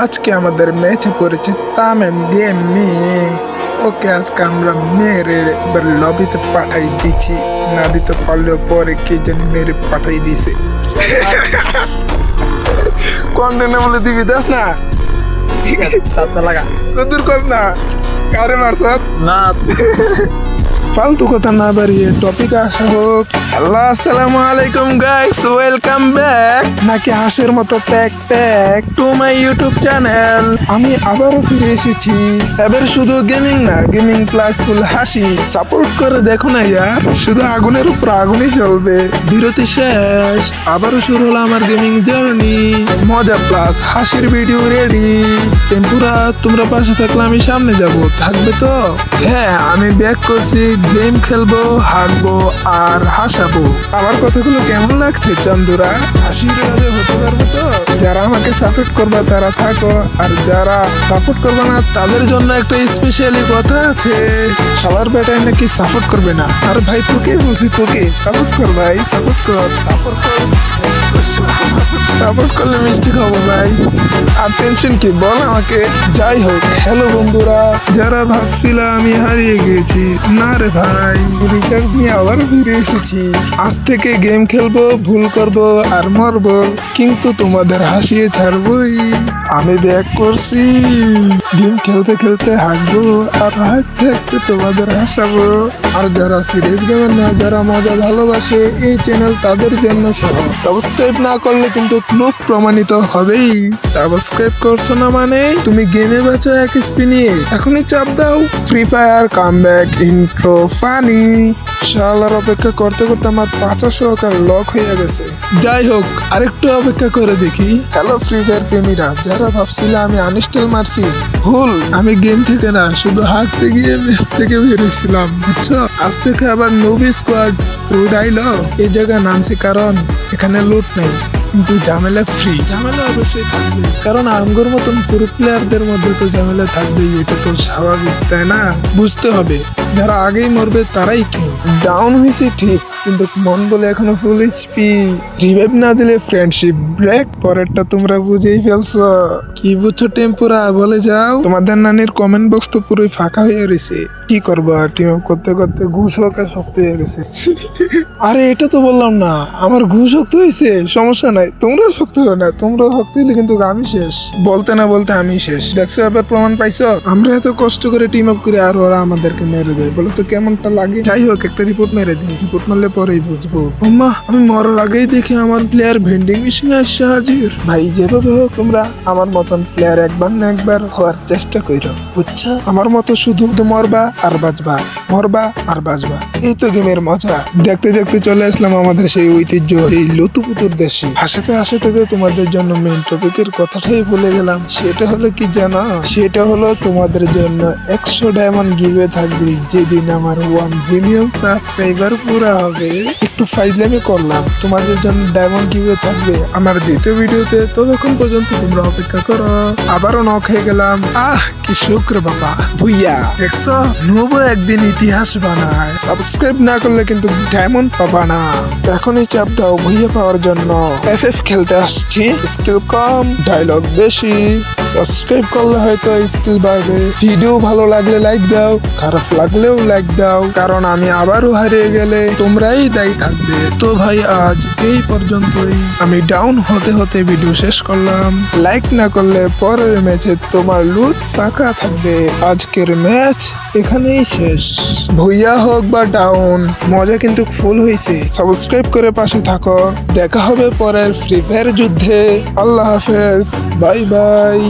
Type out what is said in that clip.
আজকে আমাদের ম্যাচে পড়েছে তামিম গেমিং ওকে আজকে আমরা মেরে এবার লবিতে পাঠাই দিচ্ছি। না দিতে পারলেও পরে কে জানি মেরে পাঠাই দিছে। কন্টেন্টে বলে দিবি দাস না? ঠিক আছে তাতে লাগা। কদুর কস না? কারে মারছ? না। ফালতু কথা না বাড়িয়ে টপিক আসা হোক। হ্যালো আসসালামু আলাইকুম গাইস ওয়েলকাম ব্যাক নাকি হাঁসের মতো প্যাক প্যাক। টু মাই ইউটিউব চ্যানেল আমি আবারও ফিরে এসেছি। এবার শুধু গেমিং না গেমিং প্লাস ফুল হাসি। সাপোর্ট করে দেখো না ইয়ার, শুধু আগুনের উপর আগুনই জ্বলবে। বিরতি শেষ, আবারও শুরু হলো আমার গেমিং জার্নি মজা প্লাস হাসির ভিডিও রেডি টেম্পুরা, তোমরা পাশে থাকলে আমি সামনে যাব, থাকবে তো? হ্যাঁ আমি ব্যাক করছি। গেম খেলব, হাঁটবো আর হাসাবো। আমার কথাগুলো কেমন লাগছে, চন্দুরা? রাজে হতে পারব তো? যারা আমাকে সাপোর্ট করবে, তারা থাকো। আর যারা সাপোর্ট করবে না, তাদের জন্য একটা স্পেশালি কথা আছে। সবার বেটাই নাকি সাপোর্ট করবে না? আর ভাই তোকে বলছি তোকে সাপোর্ট কর ভাই সাপোর্ট কর। সাপোর্ট কর। সাপোর্ট করলে মিষ্টি খাব ভাই। আর টেনশন কি? বল আমাকে। যাই হোক হ্যালো বন্ধুরা, যারা ভাবছিলাম আমি হারিয়ে গেছি না রে ভাই রিচার্জ নিয়ে আবার ফিরে এসেছি। আজ থেকে গেম খেলব, ভুল করব আর মরবো, কিন্তু তোমাদের হাসিয়ে ছাড়বই। আমি ব্যাক করছি। গেম খেলতে খেলতে হাঁটবো আর হাঁটতে হাঁটতে তোমাদের হাসাবো। আর যারা সিরিয়াস গেমের না, যারা মজা ভালোবাসে, এই চ্যানেল তাদের জন্য সাবস্ক্রাইব না করলে কিন্তু ক্লুব প্রমাণিত হবেই। সাবস্ক্রাইব করছ না মানে? তুমি গেমে বাঁচো এক স্পিনে এখনই চাপ দাও। Free fire come back intro funny শালার অপেক্ষা করতে করতে আমার পাঁচা সহকার লক হয়ে গেছে। যাই হোক আরেকটু অপেক্ষা করে দেখি। হ্যালো ফ্রি ফায়ার প্রেমীরা যারা ভাবছিল আমি আনস্টল মারছি ভুল। আমি গেম থেকে না শুধু হাঁটতে গিয়ে ম্যাচ থেকে বেরোছিলাম বুঝছ? আজ থেকে আবার নবী স্কোয়াড রোড আইলো এই জায়গা নামছি কারণ এখানে লুট নেই। কিন্তু ঝামেলা ফ্রি ঝামেলা অবশ্যই থাকবে। কারণ আমগোর মতন পুরো প্লেয়ারদের মধ্যে তো ঝামেলা থাকবেই এটা তো স্বাভাবিক তাই না? বুঝতে হবে যারা আগেই মরবে তারাই কি ডাউন হয়েছে ঠিক। কিন্তু মন বলে এখনও ফুল এইচপি রিভাইভ না দিলে ফ্রেন্ডশিপ ব্রেক পরেরটা তোমরা বুঝেই ফেলছো। কি বুঝছ টেম্পুরা, বলে যাও। তোমাদের নানির কমেন্ট বক্স তো পুরোই ফাঁকা হয়ে রয়েছে। কি করব আর টিম করতে করতে ঘুষ হোকা শক্ত হয়ে গেছে। আরে, এটা তো বললাম না। আমার ঘুষ শক্ত হয়েছে, সমস্যা নাই। তোমরাও শক্ত হবে না, তোমরাও শক্ত হইলে কিন্তু আমি শেষ। বলতে না বলতে আমি শেষ। দেখছ এবার প্রমাণ পাইছো? আমরা এত কষ্ট করে টিম আপ করে আর ওরা আমাদেরকে মেরে দেয়, বলো তো কেমনটা লাগে? যাই হোক, একটা রিপোর্ট মেরে দিই। রিপোর্ট মারলে পরেই বুঝব। ওমা আমি মরার আগেই দেখি আমার প্লেয়ার ভেন্ডিং মেশিনে আসছে হাজির। ভাই যেভাবে হোক তোমরা আমার মতন প্লেয়ার একবার না একবার হওয়ার চেষ্টা করো বুঝছ? আমার মতো শুধু তো মরবা আর বাঁচবা। মরবা আর বাঁচবা। এই তো গেমের মজা। দেখতে দেখতে চলে আসলাম আমাদের সেই ঐতিহ্য এই লতুপুতুর দেশে। হাসাতে হাসাতে তো তোমাদের জন্য মেন টপিকের কথাটাই ভুলে গেলাম। সেটা হলো কি জানো? সেটা হলো তোমাদের জন্য একশো ডায়মন্ড গিভে থাকবে। যেদিন আমার ওয়ান বিলিয়ন সাবস্ক্রাইবার পুরা হবে। একটু ফাইজলামি করলাম। তোমাদের জন্য ডায়মন্ড গিভে থাকবে। আমার দ্বিতীয় ভিডিওতে ততক্ষণ পর্যন্ত তোমরা অপেক্ষা করো। আবারও নখ হয়ে গেলাম। আহ, কি শুক্র বাবা। ভুইয়া, দেখছ? নবো একদিন ইতিহাস বানায়। সাবস্ক্রাইব না করলে কিন্তু ডায়মন্ড পাবা না। এখনই চাপ দাও ভুইয়া পাওয়ার জন্য এফ এফ খেলতে আসছি। স্কিল কম ডায়লগ বেশি। সাবস্ক্রাইব করলে হয়তো স্কিল বাড়বে। ভিডিও ভালো লাগলে লাইক দাও, খারাপ লাগলেও লাইক দাও। কারণ আমি আবারও হারিয়ে গেলে তোমরাই দায়ী থাকবে। তো ভাই, আজ এই পর্যন্তই। আমি ডাউন হতে হতে ভিডিও শেষ করলাম। লাইক না করলে পরের ম্যাচে তোমার লুট ফাঁকা থাকবে। আজকের ম্যাচ এখানেই শেষ। ভুইয়া হোক বা ডাউন মজা কিন্তু ফুল হয়েছে সাবস্ক্রাইব করে পাশে থাকো। দেখা হবে পরের ফ্রি ফায়ার যুদ্ধে। আল্লাহ হাফেজ। Bye bye